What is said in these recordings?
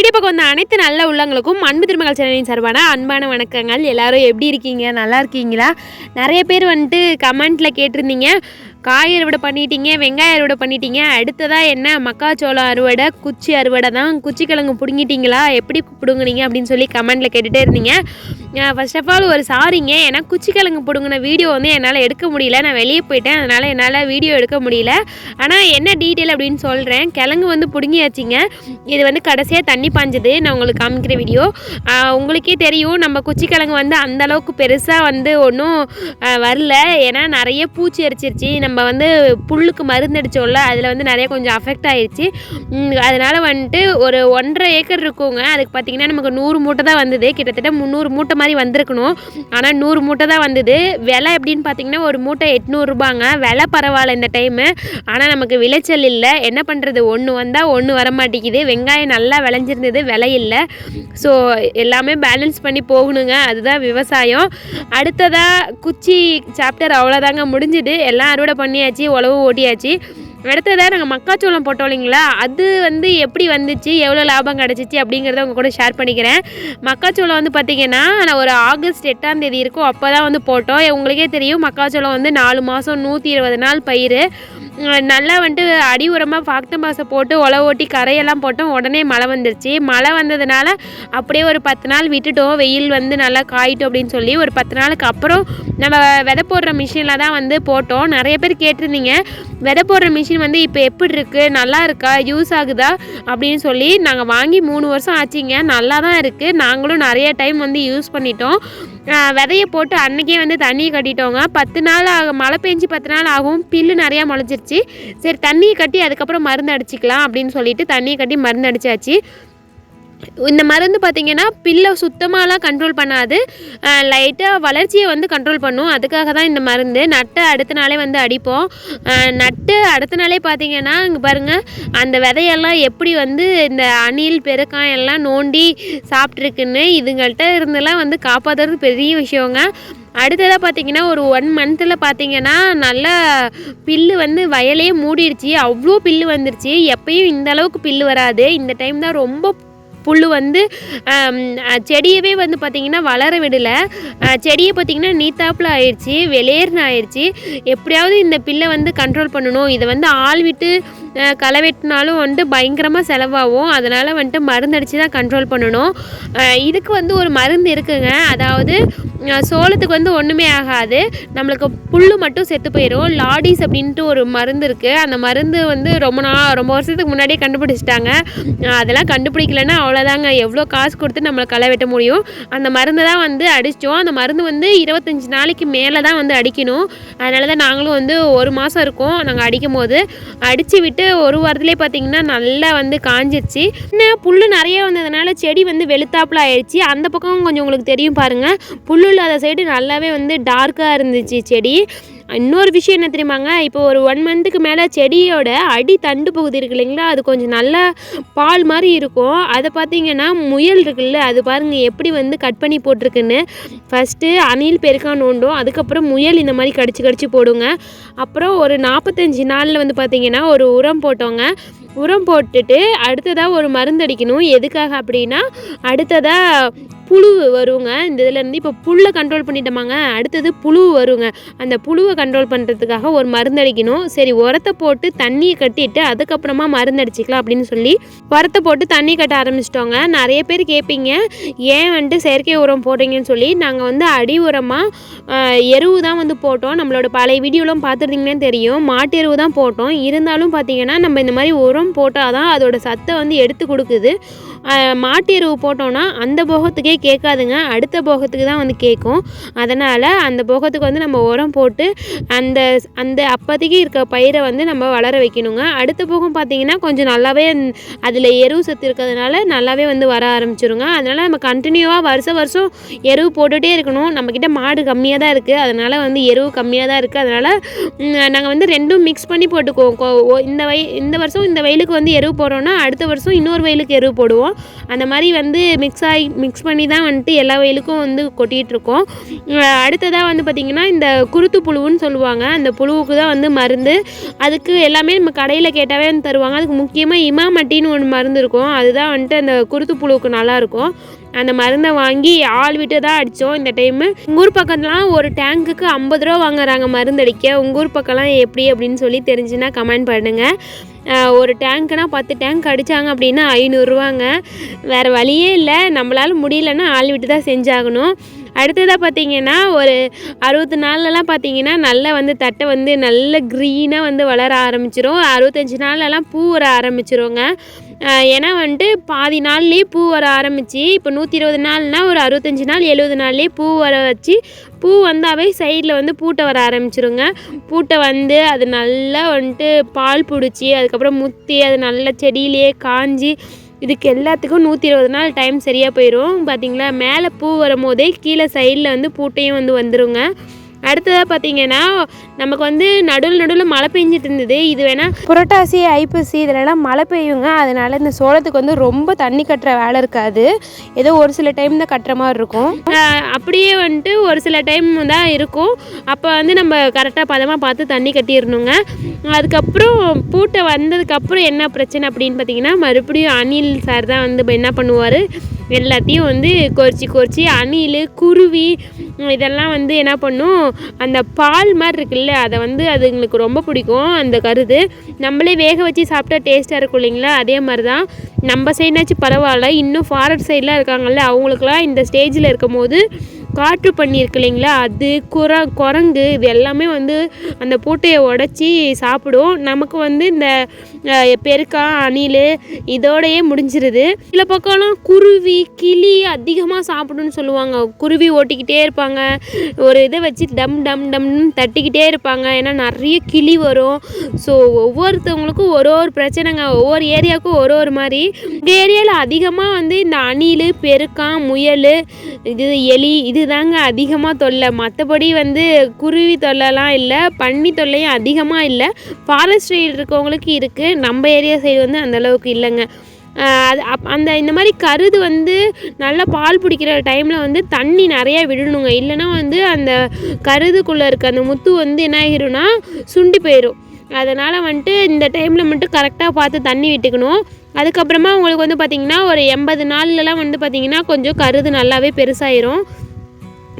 Video பக்கம் வந்த அனைத்து நல்ல உள்ளங்களுக்கும் அன்பு திருமகள் சேனலின் சார்பான அன்பான வணக்கங்கள். எல்லாரும் எப்படி இருக்கீங்க? நல்லா இருக்கீங்களா? நிறைய பேர் வந்துட்டு கமெண்ட்டில் கேட்டிருந்தீங்க. காய் அறுவடை பண்ணிட்டீங்க வெங்காய அறுவடை பண்ணிட்டீங்க. அடுத்ததாக என்ன? மக்காச்சோளம் அறுவடை குச்சி அறுவடை தான். குச்சி கிழங்கு பிடுங்கிட்டீங்களா? எப்படி பிடுங்குனீங்க? அப்படின்னு சொல்லி கமெண்ட்டில் கேட்டுகிட்டே இருந்தீங்க. ஃபர்ஸ்ட் ஆஃப் ஆல் ஒரு சாரிங்க ஏன்னா குச்சி கிழங்கு பிடுங்கின வீடியோ வந்து என்னால் எடுக்க முடியல. நான் வெளியே போயிட்டேன். அதனால் என்னால் வீடியோ எடுக்க முடியல. ஆனால் என்ன டீட்டெயில் அப்படின்னு சொல்கிறேன் கிழங்கு வந்து பிடுங்கியாச்சுங்க. இது வந்து கடைசியாக தண்ணி பாஞ்சது நான் உங்களுக்கு காமிக்கிற வீடியோ உங்களுக்கே தெரியும். நம்ம குச்சி கிழங்கு வந்து அந்த அளவுக்கு பெருசாக வந்து ஒன்றும் வரல. ஏன்னா நிறைய பூச்சி அரிச்சிருச்சு. நம்ம வந்து புல்லுக்கு மருந்து அடித்தோம்ல அதில் வந்து நிறைய கொஞ்சம் அஃபெக்ட் ஆகிடுச்சு அதனால் வந்துட்டு ஒரு ஒன்றரை ஏக்கர் இருக்குங்க. அதுக்கு பார்த்தீங்கன்னா நமக்கு நூறு மூட்டை தான் வந்தது. கிட்டத்தட்ட முந்நூறு மூட்டை மாதிரி வந்திருக்கணும். ஆனால் நூறு மூட்டை தான் வந்தது. விலை எப்படின்னு பார்த்தீங்கன்னா ஒரு மூட்டை எட்நூறுபாங்க விலை பரவாயில்ல இந்த டைமு ஆனால் நமக்கு விளைச்சல் இல்லை. என்ன பண்ணுறது ஒன்று வந்தால் ஒன்று வர மாட்டேங்குது வெங்காயம் நல்லா விளைஞ்சிருந்தது. விலை இல்லை ஸோ எல்லாமே பேலன்ஸ் பண்ணி போகணுங்க. அதுதான் விவசாயம். அடுத்ததாக குச்சி சாப்டர் அவ்வளோதாங்க முடிஞ்சுது. எல்லாம் அறுவடை பண்ணியாச்சு உழவு ஓட்டியாச்சு. அடுத்ததாக நாங்கள் மக்காச்சோளம் போட்டோம் இல்லைங்களா? அது வந்து எப்படி வந்துச்சு? எவ்வளோ லாபம் கிடச்சிச்சு? அப்படிங்கிறத உங்கள் கூட ஷேர் பண்ணிக்கிறேன். மக்காச்சோளம் வந்து பார்த்திங்கன்னா நான் ஒரு ஆகஸ்ட் எட்டாம் தேதி இருக்கும். அப்போ தான் வந்து போட்டோம். உங்களுக்கே தெரியும் மக்காச்சோளம் வந்து நாலு மாதம் நூற்றி இருபது நாள் பயிர். நல்லா வந்துட்டு அடி உரமாக ஃபாக்டம் பாசை போட்டு உழவு ஓட்டி கரையெல்லாம் போட்டோம். உடனே மழை வந்துருச்சு. மழை வந்ததுனால அப்படியே ஒரு பத்து நாள் விட்டுட்டோம். வெயில் வந்து நல்லா காயிட்டும் அப்படின்னு சொல்லி ஒரு பத்து நாளுக்கு அப்புறம் நம்ம விதை போடுற மிஷினில் தான் வந்து போட்டோம். நிறைய பேர் கேட்டிருந்தீங்க. விதை போடுற மிஷின் வந்து இப்போ எப்படி இருக்குது நல்லா இருக்கா? யூஸ் ஆகுதா? அப்படின்னு சொல்லி நாங்கள் வாங்கி மூணு வருஷம் ஆச்சுங்க. நல்லா தான் இருக்குது நாங்களும் நிறைய டைம் வந்து யூஸ் பண்ணிட்டோம். விதைய போட்டு அன்னைக்கே வந்து தண்ணியை கட்டிட்டோங்க. பத்து நாள் ஆகும் மழை பெஞ்சு பத்து நாள் ஆகும் பில்லு நிறையா முளைச்சிருச்சு சரி தண்ணியை கட்டி அதுக்கப்புறம் மருந்து அடிச்சிக்கலாம் அப்படின்னு சொல்லிட்டு தண்ணியை கட்டி மருந்து அடித்தாச்சு இந்த மருந்து பார்த்திங்கன்னா பில்லை சுத்தமாகலாம் கண்ட்ரோல் பண்ணாது. லைட்டாக வளர்ச்சியை வந்து கண்ட்ரோல் பண்ணும். அதுக்காக தான் இந்த மருந்து. நட்டு அடுத்த நாளே வந்து அடிப்போம். நட்டு அடுத்த நாளே பார்த்தீங்கன்னா இங்கே பாருங்கள் அந்த விதையெல்லாம் எப்படி வந்து இந்த அணில் பெருக்கான் எல்லாம் நோண்டி சாப்பிட்ருக்குன்னு இதுங்கள்ட்ட இருந்தெல்லாம் வந்து காப்பாற்றுறது பெரிய விஷயங்க. அடுத்ததாக பார்த்தீங்கன்னா ஒரு ஒன் மந்த்தில் பார்த்தீங்கன்னா நல்லா பில்லு வந்து வயலே மூடிடுச்சு. அவ்வளோ பில்லு வந்துருச்சு. எப்பயும் இந்த அளவுக்கு பில்லு வராது. இந்த டைம் தான் ரொம்ப புல் வந்து செடியவே வந்து பார்த்திங்கன்னா வளர விடலை. செடியை பார்த்திங்கன்னா நீத்தாப்பில் ஆயிடுச்சு வெளியேறின ஆயிடுச்சு எப்படியாவது இந்த பில்லை வந்து கண்ட்ரோல் பண்ணணும். இதை வந்து ஆள் விட்டு களை வெட்டினாலும் வந்துட்டு பயங்கரமாக செலவாகும். அதனால் வந்துட்டு மருந்து அடித்து தான் கண்ட்ரோல் பண்ணணும். இதுக்கு வந்து ஒரு மருந்து இருக்குங்க. அதாவது சோளத்துக்கு வந்து ஒன்றுமே ஆகாது. நம்மளுக்கு புல் மட்டும் செத்து போயிடும். லாடிஸ் அப்படின்ட்டு ஒரு மருந்து இருக்குது அந்த மருந்து வந்து ரொம்ப நாள் ரொம்ப வருஷத்துக்கு முன்னாடியே கண்டுபிடிச்சிட்டாங்க. அதெல்லாம் கண்டுபிடிக்கலன்னா அவ்வளோதாங்க எவ்வளோ காசு கொடுத்து நம்மளை களை வெட்ட முடியும்? அந்த மருந்து தான் வந்து அடித்தோம் அந்த மருந்து வந்து இருபத்தஞ்சி நாளைக்கு மேலே தான் வந்து அடிக்கணும். அதனால தான் நாங்களும் வந்து ஒரு மாதம் இருக்கோம். நாங்கள் அடிக்கும் போது அடித்து விட்டு ஒரு வாரத்துலேயே பார்த்தீங்கன்னா நல்லா வந்து காஞ்சிருச்சு. இன்னும் புல் நிறைய வந்ததுனால செடி வந்து வெளுத்தாப்புல ஆயிடுச்சு அந்த பக்கம் கொஞ்சம் உங்களுக்கு தெரியும் பாருங்கள் புல் இல்லாத சைடு நல்லாவே வந்து டார்க்காக இருந்துச்சு செடி. இன்னொரு விஷயம் என்ன தெரியுமாங்க? இப்போ ஒரு ஒன் மந்த்துக்கு மேலே செடியோட அடி தண்டு பகுதி இருக்கு இல்லைங்களா? அது கொஞ்சம் நல்லா பால் மாதிரி இருக்கும். அதை பார்த்தீங்கன்னா முயல் இருக்குல்ல அது பாருங்கள் எப்படி வந்து கட் பண்ணி போட்டிருக்குன்னு. ஃபஸ்ட்டு அணில் பெருக்கான் நோண்டும் அதுக்கப்புறம் முயல் இந்த மாதிரி கடிச்சு கடிச்சு போடுங்க. அப்புறம் ஒரு நாற்பத்தஞ்சு நாளில் வந்து பார்த்தீங்கன்னா ஒரு உரம் போட்டோங்க. உரம் போட்டுட்டு அடுத்ததாக ஒரு மருந்து அடிக்கணும். எதுக்காக அப்படின்னா அடுத்ததாக புழு வருங்க. இந்த இதுலேருந்து இப்போ புல்லை கண்ட்ரோல் பண்ணிட்டோமாங்க. அடுத்தது புழு வருங்க. அந்த புழுவை கண்ட்ரோல் பண்ணுறதுக்காக ஒரு மருந்து அடிக்கணும். சரி உரத்தை போட்டு தண்ணியை கட்டிட்டு அதுக்கப்புறமா மருந்து அடிச்சிக்கலாம் அப்படின்னு சொல்லி உரத்தை போட்டு தண்ணி கட்ட ஆரம்பிச்சிட்டோங்க. நிறைய பேர் கேட்பீங்க ஏன் வந்துட்டு செயற்கை உரம் போடுறீங்கன்னு சொல்லி. நாங்கள் வந்து அடி உரமாக எருவு தான் வந்து போட்டோம். நம்மளோட பழைய வீடியோலாம் பார்த்துருந்தீங்கன்னு தெரியும். மாட்டு எருவு தான் போட்டோம். இருந்தாலும் பார்த்தீங்கன்னா நம்ம இந்த மாதிரி உரம் போட்டால் தான் அதோட சத்தை வந்து எடுத்து கொடுக்குது. மாட்டு எருவு போட்டோம்னா அந்த போகத்துக்கே கேட்காதுங்க. அடுத்த போகத்துக்கு தான் வந்து கேட்கும். அதனால் அந்த போகத்துக்கு வந்து நம்ம உரம் போட்டு அந்த அந்த அப்போதைக்கு இருக்க பயிரை வந்து நம்ம வளர வைக்கணுங்க. அடுத்த போகம் பார்த்திங்கன்னா கொஞ்சம் நல்லாவே அதில் எருவு சத்து இருக்கிறதுனால நல்லாவே வந்து வர ஆரம்பிச்சிருங்க. அதனால் நம்ம கண்டினியூவாக வருஷம் வருஷம் எருவு போட்டுகிட்டே இருக்கணும். நம்மக்கிட்ட மாடு கம்மியாக தான் இருக்குது அதனால் வந்து எருவு கம்மியாக தான் இருக்குது அதனால் நாங்கள் வந்து ரெண்டும் மிக்ஸ் பண்ணி போட்டுக்குவோம். இந்த வய இந்த வருஷம் இந்த வயலுக்கு வந்து எருவு போடுறோன்னா அடுத்த வருஷம் இன்னொரு வயலுக்கு எருவு போடுவோம். அந்த மாதிரி வந்து மிக்ஸ் ஆகி மிக்ஸ் பண்ணி தான் வந்துட்டு எல்லா வயலுக்கும் வந்து கொட்டிகிட்ருக்கோம். அடுத்ததாக வந்து பார்த்திங்கன்னா இந்த குருத்து புழுவுன்னு சொல்லுவாங்க. அந்த புழுவுக்கு தான் வந்து மருந்து. அதுக்கு எல்லாமே நம்ம கடையில் கேட்டாவே வந்து தருவாங்க. அதுக்கு முக்கியமாக இமாமட்டின்னு ஒன்று மருந்து இருக்கும். அதுதான் வந்துட்டு அந்த குருத்து புழுவுக்கு நல்லாயிருக்கும் அந்த மருந்தை வாங்கி ஆள் விட்டு தான் அடித்தோம் இந்த டைமு. உங்கள் ஊர் பக்கத்துலாம் ஒரு டேங்குக்கு ஐம்பது ரூபா வாங்குறாங்க மருந்து அடிக்க உங்கள் ஊர் பக்கம்லாம் எப்படி அப்படின்னு சொல்லி தெரிஞ்சுன்னா கமெண்ட் பண்ணுங்கள் ஒரு டேங்க்னா பத்து டேங்க் அடித்தாங்க அப்படின்னா ஐநூறுரூவாங்க வேறு வழியே இல்லை. நம்மளால் முடியலன்னா ஆள் விட்டு தான் செஞ்சாகணும். அடுத்ததாக பார்த்தீங்கன்னா ஒரு அறுபத்து நாள்லலாம் பார்த்தீங்கன்னா நல்லா வந்து தட்டை வந்து நல்ல க்ரீனாக வந்து வளர ஆரம்பிச்சிரும். அறுபத்தஞ்சி நாள்லலாம் பூ வர ஆரம்பிச்சிருங்க. ஏன்னா வந்துட்டு பாதி நாள்லேயே பூ வர ஆரம்பிச்சு இப்போ நூற்றி இருபது நாள்னால் ஒரு அறுபத்தஞ்சி நாள் எழுபது நாள்லேயே பூ வர வச்சு பூ வந்தாவே சைடில் வந்து பூட்டை வர ஆரம்பிச்சிருங்க. பூட்டை வந்து அது நல்லா வந்துட்டு பால் பிடிச்சி அதுக்கப்புறம் முத்தி அது நல்லா செடியிலேயே காஞ்சி இதுக்கு எல்லாத்துக்கும் நூற்றி இருபது நாள் டைம் சரியாக போயிடும் பார்த்தீங்களா மேலே பூ வரும்போதே கீழே சைடில் வந்து பூட்டையும் வந்து வந்துருங்க. அடுத்ததாக பார்த்தீங்கன்னா நமக்கு வந்து நடுவில் நடுவில் மழை பெஞ்சிட்டு இருந்தது. இது வேணால் புரட்டாசி ஐப்பசி இதிலலாம் மழை பெய்யுங்க. அதனால இந்த சோளத்துக்கு வந்து ரொம்ப தண்ணி கட்டுற வேலை இருக்காது. ஏதோ ஒரு சில டைம் தான் கட்டுற மாதிரி இருக்கும். அப்படியே வந்துட்டு ஒரு சில டைம் தான் இருக்கும். அப்போ வந்து நம்ம கரெக்டாக பதமாக பார்த்து தண்ணி கட்டிடணுங்க. அதுக்கப்புறம் பூட்டை வந்ததுக்கப்புறம் என்ன பிரச்சனை அப்படின்னு பார்த்தீங்கன்னா மறுபடியும் அணில் சார் தான் வந்து என்ன பண்ணுவார்? எல்லாத்தையும் வந்து கொறிச்சி கொறிச்சி அணில் குருவி இதெல்லாம் வந்து என்ன பண்ணும் அந்த பால் மாதிரி இருக்குல்ல அதை வந்து அதுங்களுக்கு ரொம்ப பிடிக்கும் அந்த கருது. நம்மளே வேக வச்சு சாப்பிட்டா டேஸ்ட்டாக இருக்கும் இல்லைங்களா? அதே மாதிரி தான் நம்ம சைடுனாச்சும் பரவாயில்ல. இன்னும் ஃபாரஸ்ட் சைட்லாம் இருக்காங்கல்ல அவங்களுக்குலாம் இந்த ஸ்டேஜில் இருக்கும் போது காற்று பண்ணியிருக்கு இல்லைங்களா? அது குர குரங்கு இது எல்லாமே வந்து அந்த பூட்டையை உடச்சி சாப்பிடும். நமக்கு வந்து இந்த பெருக்கா அணில் இதோடையே முடிஞ்சிருது. சில பக்கம்லாம் குருவி கிளி அதிகமாக சாப்பிடுன்னு சொல்லுவாங்க. குருவி ஓட்டிக்கிட்டே இருப்பாங்க. ஒரு இதை வச்சு டம் டம் டம்னு தட்டிக்கிட்டே இருப்பாங்க. ஏன்னா நிறைய கிளி வரும். ஸோ ஒவ்வொருத்தவங்களுக்கும் ஒரு ஒரு பிரச்சனைங்க. ஒவ்வொரு ஏரியாவுக்கும் ஒரு ஒரு மாதிரி. இந்த ஏரியாவில் அதிகமாக வந்து இந்த அணில் பெருக்கான் முயல் இது எலி இது இதுதாங்க அதிகமாக தொல்லை. மற்றபடி வந்து குருவி தொல்லைலாம் இல்லை பன்னி தொல்லையும் அதிகமாக இல்லை. ஃபாரஸ்ட் சைடு இருக்கவங்களுக்கு இருக்குது நம்ம ஏரியா சைடு வந்து அந்த அளவுக்கு இல்லைங்க. அது அப் அந்த இந்த மாதிரி கருது வந்து நல்லா பால் பிடிக்கிற டைமில் வந்து தண்ணி நிறையா விடணுங்க. இல்லைன்னா வந்து அந்த கருதுக்குள்ளே இருக்க அந்த முத்து வந்து என்ன ஆகிரும்னா சுண்டி போயிடும் அதனால் வந்துட்டு இந்த டைமில் மட்டும் கரெக்டாக பார்த்து தண்ணி விட்டுக்கணும். அதுக்கப்புறமா உங்களுக்கு வந்து பார்த்திங்கன்னா ஒரு எண்பது நாள்லலாம் வந்து பார்த்திங்கன்னா கொஞ்சம் கருது நல்லாவே பெருசாயிரும்.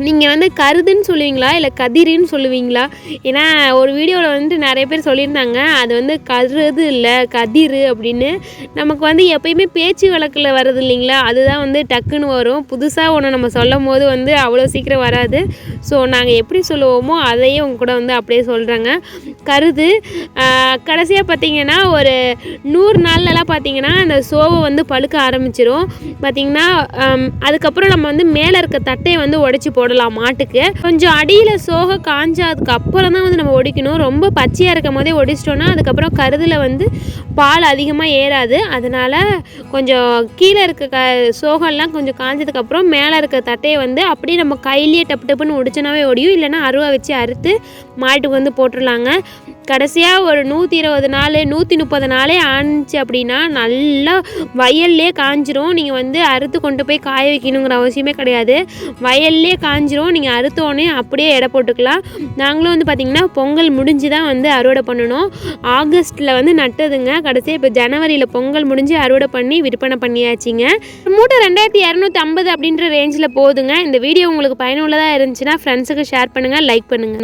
நீங்கள் வந்து கருதுன்னு சொல்லுவீங்களா? இல்லை கதிரின்னு சொல்லுவீங்களா? ஏன்னா ஒரு வீடியோவில் வந்துட்டு நிறைய பேர் சொல்லியிருந்தாங்க. அது வந்து கருது இல்லை கதிர் அப்படின்னு. நமக்கு வந்து எப்பயுமே பேச்சு வழக்கில் வருது இல்லைங்களா? அதுதான் வந்து டக்குன்னு வரும். புதுசாக ஒன்று நம்ம சொல்லும் போது வந்து அவ்வளோ சீக்கிரம் வராது. ஸோ நாங்கள் எப்படி சொல்லுவோமோ அதையே உங்க கூட வந்து அப்படியே சொல்கிறாங்க கருது கடைசியாக பார்த்தீங்கன்னா ஒரு நூறு நாள்லலாம் பார்த்தீங்கன்னா அந்த சோவை வந்து பழுக்க ஆரம்பிச்சிடும் பார்த்தீங்கன்னா அதுக்கப்புறம் நம்ம வந்து மேலே இருக்க தட்டையை வந்து உடைச்சி போடலாம் மாட்டுக்கு. கொஞ்சம் அடியில் சோகை காஞ்சதுக்கு அப்புறம் தான் வந்து நம்ம ஒடிக்கணும். ரொம்ப பச்சையாக இருக்கும் போதே ஒடிச்சிட்டோன்னா அதுக்கப்புறம் கருதில் வந்து பால் அதிகமாக ஏறாது. அதனால் கொஞ்சம் கீழே இருக்க க சோகம்லாம் கொஞ்சம் காஞ்சதுக்கப்புறம் மேலே இருக்க தட்டையை வந்து அப்படியே நம்ம கையிலேயே டப்பு டப்புன்னு ஒடிச்சனாவே ஒடியும். இல்லைன்னா அருவா வச்சு அறுத்து மாட்டுக்கு வந்து போட்டுடலாங்க கடைசியாக ஒரு நூற்றி இருபது நாள் நூற்றி முப்பது நாளே ஆணுச்சு அப்படின்னா நல்லா வயல்லே காஞ்சிரும். நீங்கள் வந்து அறுத்து கொண்டு போய் காய வைக்கணுங்கிற அவசியமே கிடையாது. வயல்லே காஞ்சிரும் நீங்கள் அறுத்தோடனே அப்படியே எடை போட்டுக்கலாம். நாங்களும் வந்து பார்த்திங்கன்னா பொங்கல் முடிஞ்சு தான் வந்து அறுவடை பண்ணணும். ஆகஸ்ட்டில் வந்து நட்டதுங்க. கடைசியாக இப்போ ஜனவரியில் பொங்கல் முடிஞ்சு அறுவடை பண்ணி விற்பனை பண்ணியாச்சுங்க. மூட்டை ரெண்டாயிரத்தி இரநூத்தி ஐம்பது அப்படின்ற ரேஞ்சில் போதுங்க. இந்த வீடியோ உங்களுக்கு பயனுள்ளதாக இருந்துச்சுன்னா ஃப்ரெண்ட்ஸுக்கு ஷேர் பண்ணுங்கள் லைக் பண்ணுங்கள்